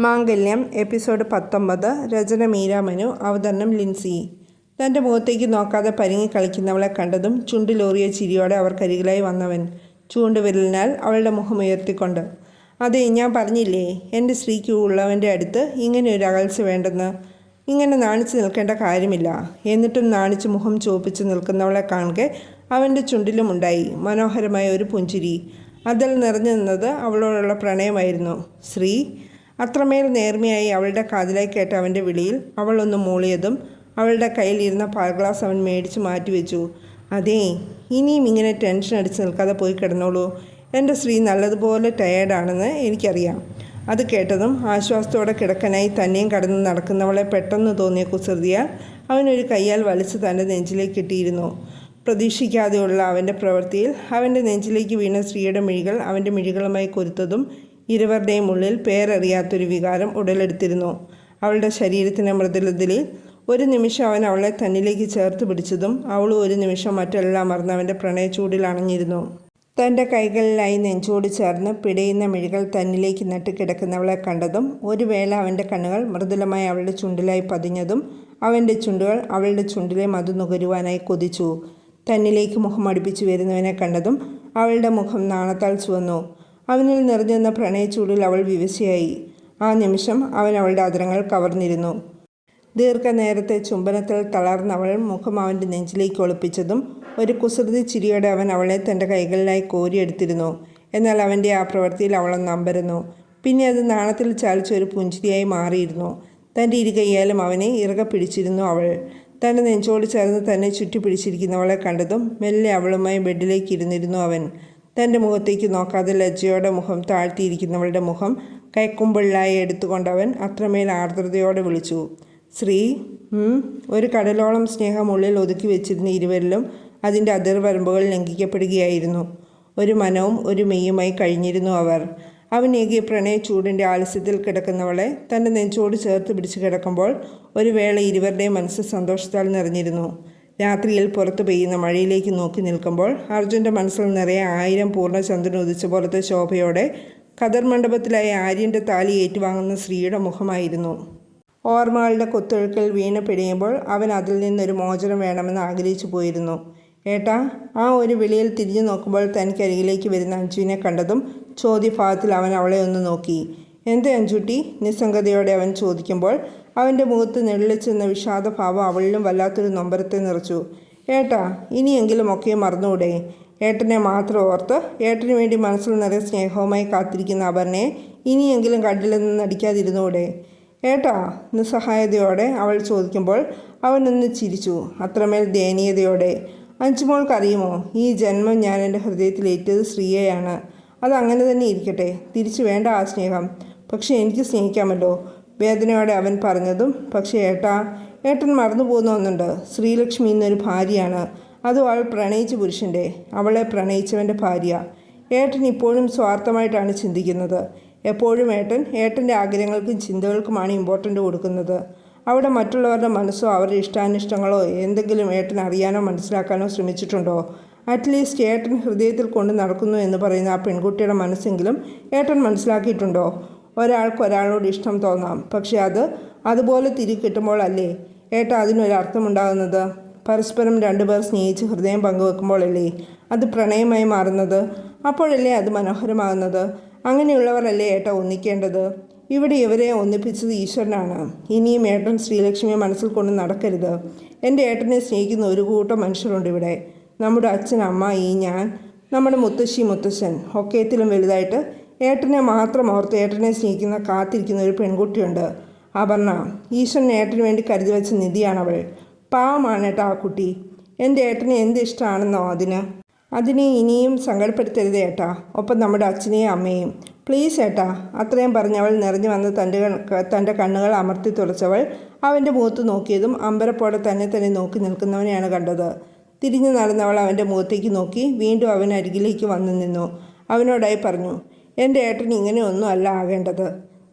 മാംഗല്യം episode പത്തൊമ്പത് രചന മീരാമനു അവതരണം ലിൻസി. തന്റെ മുഖത്തേക്ക് നോക്കാതെ പരിങ്ങി കളിക്കുന്നവളെ കണ്ടതും ചുണ്ടിലോറിയ ചിരിയോടെ അവർക്കരികിലായി വന്നവൻ ചൂണ്ടുവിരലിനാൽ അവളുടെ മുഖം ഉയർത്തിക്കൊണ്ട് അതെ ഞാൻ പറഞ്ഞില്ലേ എന്റെ സ്ത്രീക്ക് ഉള്ളവന്റെ അടുത്ത് ഇങ്ങനെ ഒരു അകൽച്ച വേണ്ടെന്ന്. ഇങ്ങനെ നാണിച്ച് നിൽക്കേണ്ട കാര്യമില്ല. എന്നിട്ടും നാണിച്ച് മുഖം ചുവപ്പിച്ച് നിൽക്കുന്നവളെ കാണുക അവന്റെ ചുണ്ടിലുമുണ്ടായി മനോഹരമായ ഒരു പുഞ്ചിരി. അതിൽ നിറഞ്ഞു നിന്നത് അവളോടുള്ള പ്രണയമായിരുന്നു. ശ്രീ അത്രമേൽ നേർമയായി അവളുടെ കാതിലായി കേട്ട അവന്റെ വിളിയിൽ അവൾ ഒന്ന് മൂളിയതും അവളുടെ കയ്യിലിരുന്ന പാൽ ഗ്ലാസ് അവൻ മേടിച്ച് മാറ്റിവെച്ചു. അതേ ഇനിയും ഇങ്ങനെ ടെൻഷൻ അടിച്ച് നിൽക്കാതെ പോയി കിടന്നോളൂ. എന്റെ സ്ത്രീ നല്ലതുപോലെ ടയേർഡാണെന്ന് എനിക്കറിയാം. അത് കേട്ടതും ആശ്വാസത്തോടെ കിടക്കനായി തന്നെയും കടന്ന് നടക്കുന്നവളെ പെട്ടെന്ന് തോന്നിയ കുസൃതിയാൽ അവനൊരു കയ്യാൽ വലിച്ച് തന്റെ നെഞ്ചിലേക്ക് കിട്ടിയിരുന്നു. പ്രതീക്ഷിക്കാതെയുള്ള അവന്റെ പ്രവൃത്തിയിൽ അവന്റെ നെഞ്ചിലേക്ക് വീണ സ്ത്രീയുടെ മിഴികൾ അവന്റെ മിഴികളുമായി കൊരുത്തതും ഇരുവരുടെയും ഉള്ളിൽ പേരറിയാത്തൊരു വികാരം ഉടലെടുത്തിരുന്നു. അവളുടെ ശരീരത്തിന്റെ മൃദുലതയിൽ ഒരു നിമിഷം അവൻ അവളെ തന്നിലേക്ക് ചേർത്ത് പിടിച്ചതും അവൾ ഒരു നിമിഷം മറ്റെല്ലാം മറന്ന് അവന്റെ പ്രണയച്ചൂടിൽ അണഞ്ഞിരുന്നു. തന്റെ കൈകളിലായി നെഞ്ചോട് ചേർന്ന് പിടയുന്ന മിഴികൾ തന്നിലേക്ക് നട്ട് നട്ടുകിടക്കുന്നവളെ കണ്ടതും ഒരു വേള അവന്റെ കണ്ണുകൾ മൃദുലമായി അവളുടെ ചുണ്ടിലായി പതിഞ്ഞതും അവന്റെ ചുണ്ടുകൾ അവളുടെ ചുണ്ടിലെ മധു നുകരുവാനായി കൊതിച്ചു. തന്നിലേക്ക് മുഖം അടുപ്പിച്ചു വരുന്നവനെ കണ്ടതും അവളുടെ മുഖം നാണത്താൽ ചുവന്നു. അവനിൽ നിറഞ്ഞുനിന്ന പ്രണയച്ചൂടിൽ അവൾ വിവശയായി. ആ നിമിഷം അവൻ അവളുടെ അതിരങ്ങൾ കവർന്നിരുന്നു. ദീർഘനേരത്തെ ചുംബനത്തിൽ തളർന്നവൾ മുഖം അവന്റെ നെഞ്ചിലേക്ക് ഒളിപ്പിച്ചതും ഒരു കുസൃതി ചിരിയോടെ അവൻ അവളെ തന്റെ കൈകളിലായി കോരിയെടുത്തിരുന്നു. എന്നാൽ അവന്റെ ആ പ്രവൃത്തിയിൽ അവളൊന്ന് അമ്പരുന്നു. പിന്നെ അത് നാണത്തിൽ ചാലിച്ച ഒരു പുഞ്ചിരിയായി മാറിയിരുന്നു. തന്റെ ഇരുകയ്യാലും അവനെ ഇറക പിടിച്ചിരുന്നു അവൾ. തന്റെ നെഞ്ചോട് ചേർന്ന് തന്നെ ചുറ്റി പിടിച്ചിരിക്കുന്നവളെ കണ്ടതും മെല്ലെ അവളുമായി ബെഡിലേക്ക് ഇരുന്നിരുന്നു അവൻ. തന്റെ മുഖത്തേക്ക് നോക്കാതെ ലജ്ജയോടെ മുഖം താഴ്ത്തിയിരിക്കുന്നവളുടെ മുഖം കൈക്കുമ്പിള്ളായി എടുത്തുകൊണ്ടവൻ അത്രമേൽ ആർദ്രതയോടെ വിളിച്ചു. ശ്രീ ഒരു കടലോളം സ്നേഹം ഉള്ളിൽ ഒതുക്കി വെച്ചിരുന്ന ഇരുവരിലും അതിന്റെ അതിർവരമ്പുകൾ ലംഘിക്കപ്പെടുകയായിരുന്നു. ഒരു മനവും ഒരു മെയ്യുമായി കഴിഞ്ഞിരുന്നു അവർ. അവനേകിയ പ്രണയ ചൂടിന്റെ ആലസ്യത്തിൽ കിടക്കുന്നവളെ തന്റെ നെഞ്ചോട് ചേർത്ത് പിടിച്ചു കിടക്കുമ്പോൾ ഒരു വേള ഇരുവരുടെയും മനസ്സ് സന്തോഷത്താൽ നിറഞ്ഞിരുന്നു. രാത്രിയിൽ പുറത്തു പെയ്യുന്ന മഴയിലേക്ക് നോക്കി നിൽക്കുമ്പോൾ അർജുന്റെ മനസ്സിൽ നിറയെ ആയിരം പൂർണചന്ദ്രൻ ഉദിച്ച പോലത്തെ ശോഭയോടെ കദർ മണ്ഡപത്തിലായി ആര്യന്റെ താലി ഏറ്റുവാങ്ങുന്ന സ്ത്രീയുടെ മുഖമായിരുന്നു. ഓർമ്മകളുടെ കൊത്തൊഴുക്കൽ വീണ് പിടിയുമ്പോൾ അവൻ അതിൽ നിന്നൊരു മോചനം വേണമെന്ന് ആഗ്രഹിച്ചു പോയിരുന്നു. ഏട്ടാ ആ ഒരു വിളിയിൽ തിരിഞ്ഞു നോക്കുമ്പോൾ തനിക്കരികിലേക്ക് വരുന്ന അഞ്ജുവിനെ കണ്ടതും ചോദ്യഭാഗത്തിൽ അവൻ അവളെ ഒന്ന് നോക്കി. എന്ത് അഞ്ചുട്ടി നിസ്സംഗതയോടെ അവൻ ചോദിക്കുമ്പോൾ അവന്റെ മുഖത്ത് നെള്ളിച്ചെന്ന വിഷാദഭാവം അവളിലും വല്ലാത്തൊരു നൊമ്പരത്തെ നിറച്ചു. ഏട്ടാ ഇനിയെങ്കിലും ഒക്കെ മറന്നുകൂടെ ഏട്ടനെ മാത്രം ഓർത്ത് ഏട്ടന് വേണ്ടി മനസ്സിൽ നിറയെ സ്നേഹവുമായി കാത്തിരിക്കുന്ന അപർണയെ ഇനിയെങ്കിലും കണ്ടില്ലെന്ന് നടിക്കാതിരുന്നൂടെ? ഏട്ടാ നിസ്സഹായതയോടെ അവൾ ചോദിക്കുമ്പോൾ അവനൊന്ന് ചിരിച്ചു. അത്രമേൽ ദയനീയതയോടെ. അഞ്ചുമോൾക്കറിയുമോ? ഈ ജന്മം ഞാൻ എന്റെ ഹൃദയത്തിൽ ഹൃദയത്തിലേറ്റത് സ്ത്രീയെയാണ്. അതങ്ങനെ തന്നെ ഇരിക്കട്ടെ. തിരിച്ചു വേണ്ട ആ സ്നേഹം. പക്ഷേ എനിക്ക് സ്നേഹിക്കാമല്ലോ. വേദനയോടെ അവൻ പറഞ്ഞതും പക്ഷേ ഏട്ടാ ഏട്ടൻ മറന്നു പോകുന്ന ശ്രീലക്ഷ്മി എന്നൊരു ഭാര്യയാണ്. അതും അവൾ പ്രണയിച്ച പുരുഷന്റെ അവളെ പ്രണയിച്ചവന്റെ ഭാര്യ. ഏട്ടൻ ഇപ്പോഴും സ്വാർത്ഥമായിട്ടാണ് ചിന്തിക്കുന്നത്. എപ്പോഴും ഏട്ടൻ ഏട്ടന്റെ ആഗ്രഹങ്ങൾക്കും ചിന്തകൾക്കുമാണ് ഇമ്പോർട്ടന്റ് കൊടുക്കുന്നത്. അവിടെ മറ്റുള്ളവരുടെ മനസ്സോ അവരുടെ ഇഷ്ടാനിഷ്ടങ്ങളോ എന്തെങ്കിലും ഏട്ടൻ അറിയാനോ മനസ്സിലാക്കാനോ ശ്രമിച്ചിട്ടുണ്ടോ? അറ്റ്ലീസ്റ്റ് ഏട്ടൻ ഹൃദയത്തിൽ കൊണ്ട് നടക്കുന്നു എന്ന് പറയുന്ന ആ പെൺകുട്ടിയുടെ മനസ്സെങ്കിലും ഏട്ടൻ മനസ്സിലാക്കിയിട്ടുണ്ടോ? ഒരാൾക്ക് ഒരാളോട് ഇഷ്ടം തോന്നാം. പക്ഷെ അത് അതുപോലെ തിരി ഏട്ടാ ഏട്ട അതിനൊരർത്ഥമുണ്ടാകുന്നത്? പരസ്പരം രണ്ടുപേർ സ്നേഹിച്ച് ഹൃദയം പങ്കുവെക്കുമ്പോഴല്ലേ അത് പ്രണയമായി മാറുന്നത്? അപ്പോഴല്ലേ അത് മനോഹരമാകുന്നത്? അങ്ങനെയുള്ളവരല്ലേ ഏട്ട ഒന്നിക്കേണ്ടത്? ഇവിടെ ഇവരെ ഒന്നിപ്പിച്ചത് ഈശ്വരനാണ്. ഇനിയും ഏട്ടൻ ശ്രീലക്ഷ്മിയെ മനസ്സിൽ കൊണ്ട് നടക്കരുത്. എന്റെ ഏട്ടനെ സ്നേഹിക്കുന്ന ഒരു കൂട്ടം മനുഷ്യരുണ്ട് ഇവിടെ. നമ്മുടെ അച്ഛൻ അമ്മ ഈ ഞാൻ നമ്മുടെ മുത്തശ്ശി മുത്തശ്ശൻ. ഒക്കേത്തിലും വലുതായിട്ട് ഏട്ടനെ മാത്രം ഓർത്ത് ഏട്ടനെ സ്നേഹിക്കുന്ന കാത്തിരിക്കുന്ന ഒരു പെൺകുട്ടിയുണ്ട്. അപർണ ഈശ്വരൻ ഏട്ടന് വേണ്ടി കരുതി വെച്ച നിധിയാണവൾ. പാവമാണ് ഏട്ടാ ആ കുട്ടി. എന്റെ ഏട്ടനെ എന്ത് ഇഷ്ടമാണെന്നോ അതിന്? അതിനെ ഇനിയും സങ്കടപ്പെടുത്തരുത് ഏട്ടാ. ഒപ്പം നമ്മുടെ അച്ഛനെയും അമ്മയും പ്ലീസ് ഏട്ടാ അത്രയും പറഞ്ഞവൾ നിറഞ്ഞു വന്ന് തന്റെ തന്റെ കണ്ണുകൾ അമർത്തി തുറച്ചവൾ അവന്റെ മുഖത്ത് നോക്കിയതും അമ്പരപ്പോടെ തന്നെ തന്നെ നോക്കി നിൽക്കുന്നവനെയാണ് കണ്ടത്. തിരിഞ്ഞു നടന്നവൾ അവന്റെ മുഖത്തേക്ക് നോക്കി വീണ്ടും അവൻ അരികിലേക്ക് വന്നു നിന്നു. അവനോടായി പറഞ്ഞു എന്റെ ഏട്ടൻ ഇങ്ങനെയൊന്നും അല്ല ആകേണ്ടത്.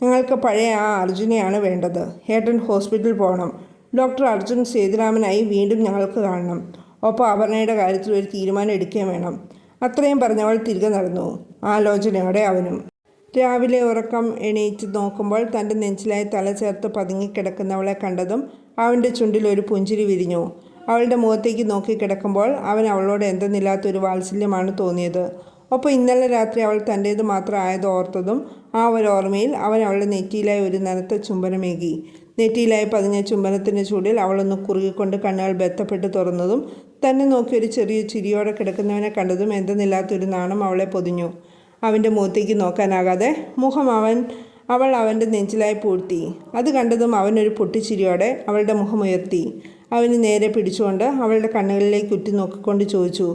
ഞങ്ങൾക്ക് പഴയ ആ അർജുനെയാണ് വേണ്ടത്. ഏട്ടൻ ഹോസ്പിറ്റലിൽ പോകണം. ഡോക്ടർ അർജുൻ സേതുരാമനായി വീണ്ടും ഞങ്ങൾക്ക് കാണണം. ഒപ്പം അപർണയുടെ കാര്യത്തിൽ ഒരു തീരുമാനം എടുക്കുകയും വേണം. അത്രയും പറഞ്ഞവൾ തിരികെ നടന്നു. ആലോചനയോടെ അവനും? രാവിലെ ഉറക്കം എണീച്ച് നോക്കുമ്പോൾ തന്റെ നെഞ്ചിലായി തല ചേർത്ത് പതുങ്ങിക്കിടക്കുന്നവളെ കണ്ടതും അവന്റെ ചുണ്ടിൽ ഒരു പുഞ്ചിരി വിരിഞ്ഞു. അവളുടെ മുഖത്തേക്ക് നോക്കി കിടക്കുമ്പോൾ അവൻ അവളോട് എന്തെന്നില്ലാത്തൊരു വാത്സല്യമാണ് തോന്നിയത്. ഒപ്പം ഇന്നലെ രാത്രി അവൾ തന്റേത് മാത്രം ആയത് ഓർത്തതും ആ ഒരു ഓർമ്മയിൽ അവൻ അവളുടെ നെറ്റിയിലായി ഒരു നനത്ത ചുംബനമേകി. നെറ്റിയിലായി പതിഞ്ഞ ചുംബനത്തിന്റെ ചൂടിൽ അവളൊന്ന് കുറുകിക്കൊണ്ട് കണ്ണുകൾ ബന്ധപ്പെട്ട് തുറന്നതും തന്നെ നോക്കി ഒരു ചെറിയ ചിരിയോടെ കിടക്കുന്നവനെ കണ്ടതും എന്തെന്നില്ലാത്തൊരു നാണം അവളെ പൊതിഞ്ഞു. അവന്റെ മുഖത്തേക്ക് നോക്കാനാകാതെ മുഖം അവൻ അവൾ അവന്റെ നെഞ്ചിലായി പൂഴ്ത്തി. അത് കണ്ടതും അവനൊരു പൊട്ടിച്ചിരിയോടെ അവളുടെ മുഖം ഉയർത്തി. അവന് നേരെ പിടിച്ചുകൊണ്ട് അവളുടെ കണ്ണുകളിലേക്ക് ഉറ്റി നോക്കിക്കൊണ്ട് ചോദിച്ചു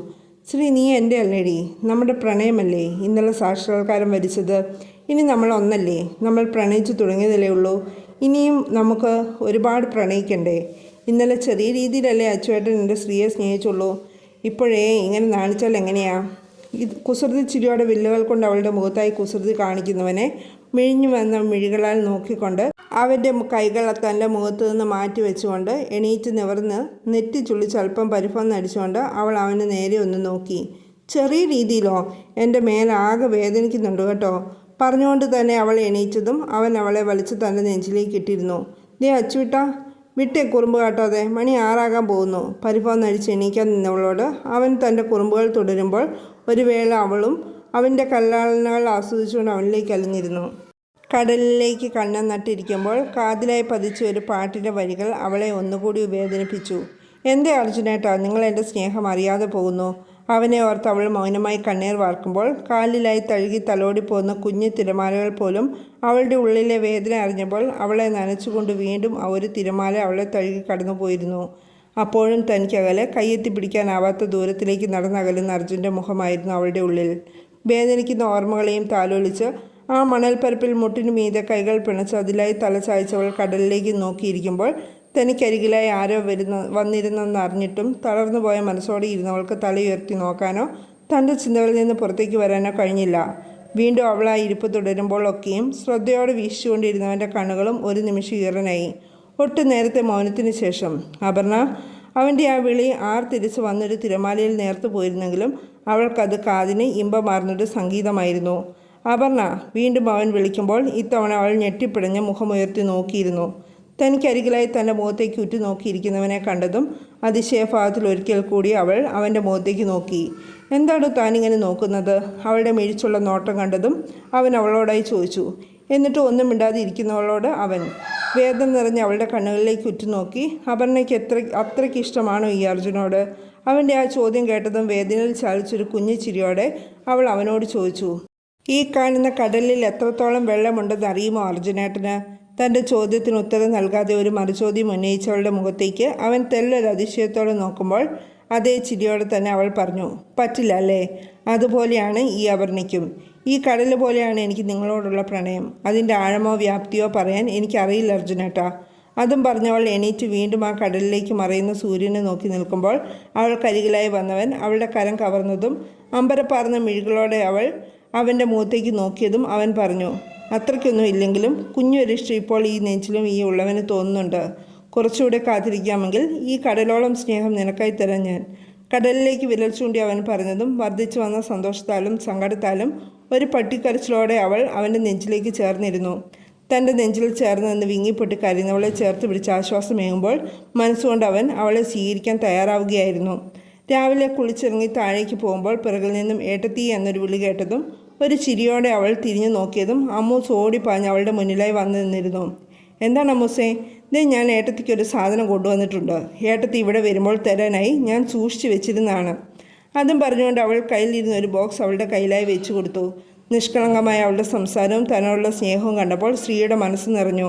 ശ്രീ നീ എന്റെ അല്ലേടി. നമ്മുടെ പ്രണയമല്ലേ. ഇന്നലെ സാക്ഷാത്കാരം വരിച്ചത് ഇനി നമ്മൾ ഒന്നല്ലേ. നമ്മൾ പ്രണയിച്ചു തുടങ്ങിയതല്ലേ ഉള്ളൂ. ഇനിയും നമുക്ക് ഒരുപാട് പ്രണയിക്കണ്ടേ. ഇന്നലെ ചെറിയ രീതിയിലല്ലേ അച്ചുവേട്ടൻ എന്റെ സ്ത്രീയെ സ്നേഹിച്ചുള്ളൂ. ഇപ്പോഴേ ഇങ്ങനെ നാണിച്ചാൽ എങ്ങനെയാ? കുസൃതി ചിരിയോടെ വില്ലുകൾ കൊണ്ട് അവളുടെ മുഖത്തായി കുസൃതി കാണിക്കുന്നവനെ മിഴിഞ്ഞു വന്ന മിഴികളാൽ നോക്കിക്കൊണ്ട് അവന്റെ കൈകൾ തന്റെ മുഖത്ത് നിന്ന് മാറ്റി വെച്ചുകൊണ്ട് എണീറ്റ് നിവർന്ന് നെറ്റി ചുള്ളിച്ച് അല്പം പരിഭവം നടിച്ചുകൊണ്ട് അവൾ അവന് നേരെ ഒന്ന് നോക്കി. ചെറിയ രീതിയിലോ എന്റെ മേലാകെ വേദനിക്കുന്നുണ്ട് കേട്ടോ. പറഞ്ഞുകൊണ്ട് തന്നെ അവൾ എണീച്ചതും അവൻ അവളെ വലിച്ച് തന്റെ നെഞ്ചിലേക്ക് ഇട്ടിരുന്നു. ദേ അച്ചുവിട്ട വിട്ടേ കുറുമ്പ് കാട്ടാതെ മണി ആറാകാൻ പോകുന്നു. പരിഭവം നടിച്ച് എണീക്കാൻ നിന്നവളോട് അവൻ തന്റെ കുറുമ്പുകൾ തുടരുമ്പോൾ ഒരു വേള അവളും അവന്റെ കല്ലാളനകൾ ആസ്വദിച്ചുകൊണ്ട് അവനിലേക്ക് അലിഞ്ഞിരുന്നു. കടലിലേക്ക് കണ്ണം നട്ടിരിക്കുമ്പോൾ കാതിലായി പതിച്ച ഒരു പാട്ടിന്റെ വരികൾ അവളെ ഒന്നുകൂടി വേദനിപ്പിച്ചു. എന്തേ അർജുനേട്ടാ നിങ്ങൾ എന്റെ സ്നേഹം അറിയാതെ പോകുന്നു. അവനെ ഓർത്ത് അവൾ മൗനമായി കണ്ണീർ വാർക്കുമ്പോൾ കാലിലായി തഴുകി തലോടി പോകുന്ന കുഞ്ഞു തിരമാലകൾ പോലും അവളുടെ ഉള്ളിലെ വേദന അറിഞ്ഞപ്പോൾ അവളെ നനച്ചുകൊണ്ട് വീണ്ടും ആ ഒരു തിരമാല അവളെ തഴുകി കടന്നു പോയിരുന്നു. അപ്പോഴും തനിക്കകലെ കയ്യെത്തി പിടിക്കാനാവാത്ത ദൂരത്തിലേക്ക് നടന്നകലുന്ന അർജുന്റെ മുഖമായിരുന്നു അവളുടെ ഉള്ളിൽ. വേദനിക്കുന്ന ഓർമ്മകളെയും താലോലിച്ച് ആ മണൽപ്പരപ്പിൽ മുട്ടിനു മീതെ കൈകൾ പിണച്ച് അതിലായി തല ചായച്ചവൾ കടലിലേക്ക് നോക്കിയിരിക്കുമ്പോൾ തനിക്കരികിലായി ആരോ വരുന്ന വന്നിരുന്നെന്ന് അറിഞ്ഞിട്ടും തളർന്നുപോയ മനസ്സോടെ ഇരുന്നവൾക്ക് തലയുയർത്തി നോക്കാനോ തന്റെ ചിന്തകളിൽ നിന്ന് പുറത്തേക്ക് വരാനോ കഴിഞ്ഞില്ല. വീണ്ടും അവൾ ആ ഇരിപ്പ് തുടരുമ്പോഴൊക്കെയും ശ്രദ്ധയോടെ വീശിച്ചുകൊണ്ടിരുന്നവന്റെ കണ്ണുകളും ഒരു നിമിഷം ഈറനായി. ഒട്ടു നേരത്തെ മൗനത്തിന് ശേഷം അപർണ അവന്റെ ആ വിളി ആർ തിരിച്ച് വന്നൊരു തിരമാലയിൽ നേർത്തു പോയിരുന്നെങ്കിലും അവൾക്കത് കാതിന് ഇമ്പമാർന്നൊരു സംഗീതമായിരുന്നു. അപർണ വീണ്ടും അവൻ വിളിക്കുമ്പോൾ ഇത്തവണ അവൾ ഞെട്ടിപ്പിടഞ്ഞ് മുഖമുയർത്തി നോക്കിയിരുന്നു. തനിക്കരികിലായി തന്റെ മുഖത്തേക്ക് ഉറ്റു നോക്കിയിരിക്കുന്നവനെ കണ്ടതും അതിശയഭാവത്തിൽ ഒരിക്കൽ കൂടി അവൾ അവന്റെ മുഖത്തേക്ക് നോക്കി. എന്താണ് താനിങ്ങനെ നോക്കുന്നത്? അവളുടെ മിഴിച്ചുള്ള നോട്ടം കണ്ടതും അവൻ അവളോടായി ചോദിച്ചു. എന്നിട്ട് ഒന്നും മിണ്ടാതെ ഇരിക്കുന്നവളോട് അവൻ വേദന നിറഞ്ഞ് അവളുടെ കണ്ണുകളിലേക്ക് ഉറ്റുനോക്കി അപർണയ്ക്ക് എത്ര അത്രയ്ക്ക് ഇഷ്ടമാണോ ഈ അർജുനോട്? അവന്റെ ആ ചോദ്യം കേട്ടതും വേദനയിൽ ചാലിച്ചൊരു കുഞ്ഞു ചിരിയോടെ അവൾ അവനോട് ചോദിച്ചു ഈ കാണുന്ന കടലിൽ എത്രത്തോളം വെള്ളമുണ്ടെന്ന് അറിയുമോ അർജുനേട്ടന്? തന്റെ ചോദ്യത്തിന് ഉത്തരം നൽകാതെ ഒരു മറുചോദ്യം ഉന്നയിച്ചവളുടെ മുഖത്തേക്ക് അവൻ തെല്ലൊരു അതിശയത്തോടെ നോക്കുമ്പോൾ അതേ ചിരിയോടെ തന്നെ അവൾ പറഞ്ഞു പറ്റില്ല അല്ലേ? അതുപോലെയാണ് ഈ അപർണയ്ക്കും. ഈ കടൽ പോലെയാണ് എനിക്ക് നിങ്ങളോടുള്ള പ്രണയം. അതിന്റെ ആഴമോ വ്യാപ്തിയോ പറയാൻ എനിക്കറിയില്ല അർജുനേട്ടാ. അതും പറഞ്ഞവൾ എണീറ്റ് വീണ്ടും ആ കടലിലേക്ക് മറയുന്ന സൂര്യനെ നോക്കി നിൽക്കുമ്പോൾ അവൾ കരികിലായി വന്നവൻ അവളുടെ കരം കവർന്നതും അമ്പരപ്പാർന്ന മിഴികളോടെ അവൾ അവന്റെ മുഖത്തേക്ക് നോക്കിയതും അവൻ പറഞ്ഞു അത്രയ്ക്കൊന്നും ഇല്ലെങ്കിലും കുഞ്ഞൊരിഷ്ടം ഇപ്പോൾ ഈ നെഞ്ചിലും ഈ ഉള്ളവന് തോന്നുന്നുണ്ട്. കുറച്ചുകൂടെ കാത്തിരിക്കാമെങ്കിൽ ഈ കടലോളം സ്നേഹം നിനക്കായി തരാം ഞാൻ. കടലിലേക്ക് വിരൽ ചൂണ്ടി അവൻ പറഞ്ഞതും വർദ്ധിച്ചു വന്ന സന്തോഷത്താലും സങ്കടത്താലും ഒരു പട്ടിക്കരച്ചിലോടെ അവൾ അവന്റെ നെഞ്ചിലേക്ക് ചേർന്നിരുന്നു. തന്റെ നെഞ്ചിൽ ചേർന്ന് നിന്ന് വിങ്ങിപ്പൊട്ടി കരയുന്നവളെ ചേർത്ത് പിടിച്ച് ആശ്വാസമേകുമ്പോൾ മനസ്സുകൊണ്ട് അവൻ അവളെ സ്വീകരിക്കാൻ തയ്യാറാവുകയായിരുന്നു. രാവിലെ കുളിച്ചിറങ്ങി താഴേക്ക് പോകുമ്പോൾ പിറകിൽ നിന്നും ഏട്ടത്തി എന്നൊരു വിളി കേട്ടതും ഒരു ചിരിയോടെ അവൾ തിരിഞ്ഞു നോക്കിയതും അമ്മൂസ് പറഞ്ഞ് അവളുടെ മുന്നിലായി വന്നു നിന്നിരുന്നു. എന്താണ് അമ്മൂസേ? ഇതേ ഞാൻ ഏട്ടത്തിക്കൊരു സാധനം കൊണ്ടുവന്നിട്ടുണ്ട്. ഏട്ടത്തി ഇവിടെ വരുമ്പോൾ തരാനായി ഞാൻ സൂക്ഷിച്ചു വെച്ചിരുന്നതാണ്. അതും പറഞ്ഞുകൊണ്ട് അവൾ കയ്യിലിരുന്ന ഒരു ബോക്സ് അവളുടെ കയ്യിലായി വെച്ചു കൊടുത്തു. നിഷ്കളങ്കമായ അവളുടെ സംസാരവും തന്നോടുള്ള സ്നേഹവും കണ്ടപ്പോൾ സ്ത്രീയുടെ മനസ്സ് നിറഞ്ഞു.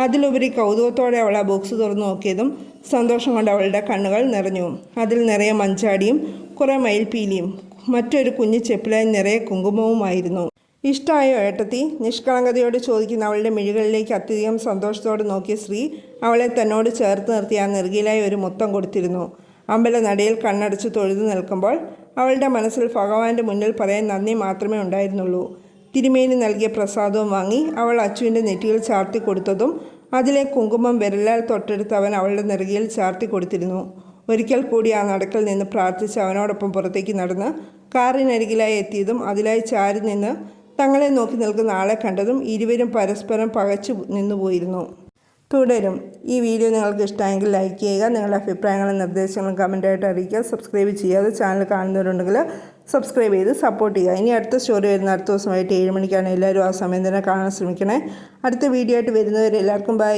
അതിലുപരി കൗതുകത്തോടെ അവൾ ആ ബോക്സ് തുറന്നു നോക്കിയതും സന്തോഷം കൊണ്ട് അവളുടെ കണ്ണുകൾ നിറഞ്ഞു. അതിൽ നിറയെ മഞ്ചാടിയും കുറേ മയിൽപ്പീലിയും മറ്റൊരു കുഞ്ഞു ചെപ്പിലായി നിറയെ കുങ്കുമവുമായിരുന്നു. ഇഷ്ടമായോ ഏട്ടത്തി? നിഷ്കളങ്കതയോട് ചോദിക്കുന്ന അവളുടെ മിഴികളിലേക്ക് അത്യധികം സന്തോഷത്തോടെ നോക്കിയ സ്ത്രീ അവളെ തന്നോട് ചേർത്ത് നിർത്തി ആ നെറുകിലായി ഒരു മൊത്തം കൊടുത്തിരുന്നു. അമ്പല നടയിൽ കണ്ണടച്ച് തൊഴുതു നിൽക്കുമ്പോൾ അവളുടെ മനസ്സിൽ ഭഗവാന്റെ മുന്നിൽ പറയാൻ നന്ദി മാത്രമേ ഉണ്ടായിരുന്നുള്ളൂ. തിരുമേനി നൽകിയ പ്രസാദവും വാങ്ങി അവൾ അച്ചുവിന്റെ നെറ്റിയിൽ ചാർത്തി കൊടുത്തതും അതിലെ കുങ്കുമം വിരലാൽ തൊട്ടെടുത്ത് അവൻ അവളുടെ നെറുകയിൽ ചാർത്തി കൊടുത്തിരുന്നു. ഒരിക്കൽ കൂടി ആ നടക്കൽ നിന്ന് പ്രാർത്ഥിച്ച് അവനോടൊപ്പം പുറത്തേക്ക് നടന്ന് കാറിനരികിലായി എത്തിയതും അതിലായി ചാരി നിന്ന് തങ്ങളെ നോക്കി നിൽക്കുന്ന ആളെ കണ്ടതും ഇരുവരും പരസ്പരം പകച്ചു നിന്നുപോയിരുന്നു. തുടരും. ഈ വീഡിയോ നിങ്ങൾക്ക് ഇഷ്ടമായെങ്കിൽ ലൈക്ക് ചെയ്യുക നിങ്ങളുടെ അഭിപ്രായങ്ങളും നിർദ്ദേശങ്ങളും കമന്റായിട്ട് അറിയിക്കുക. സബ്സ്ക്രൈബ് ചെയ്യാതെ ചാനൽ കാണുന്നവരുണ്ടെങ്കിൽ സബ്സ്ക്രൈബ് ചെയ്ത് സപ്പോർട്ട് ചെയ്യുക. ഇനി അടുത്ത സ്റ്റോറി വരുന്ന അടുത്ത ദിവസമായിട്ട് ഏഴ് മണിക്കാണ് എല്ലാവരും ആ സമയം തന്നെ കാണാൻ ശ്രമിക്കണേ. അടുത്ത വീഡിയോ ആയിട്ട് വരുന്നവരെ എല്ലാവർക്കും ബൈ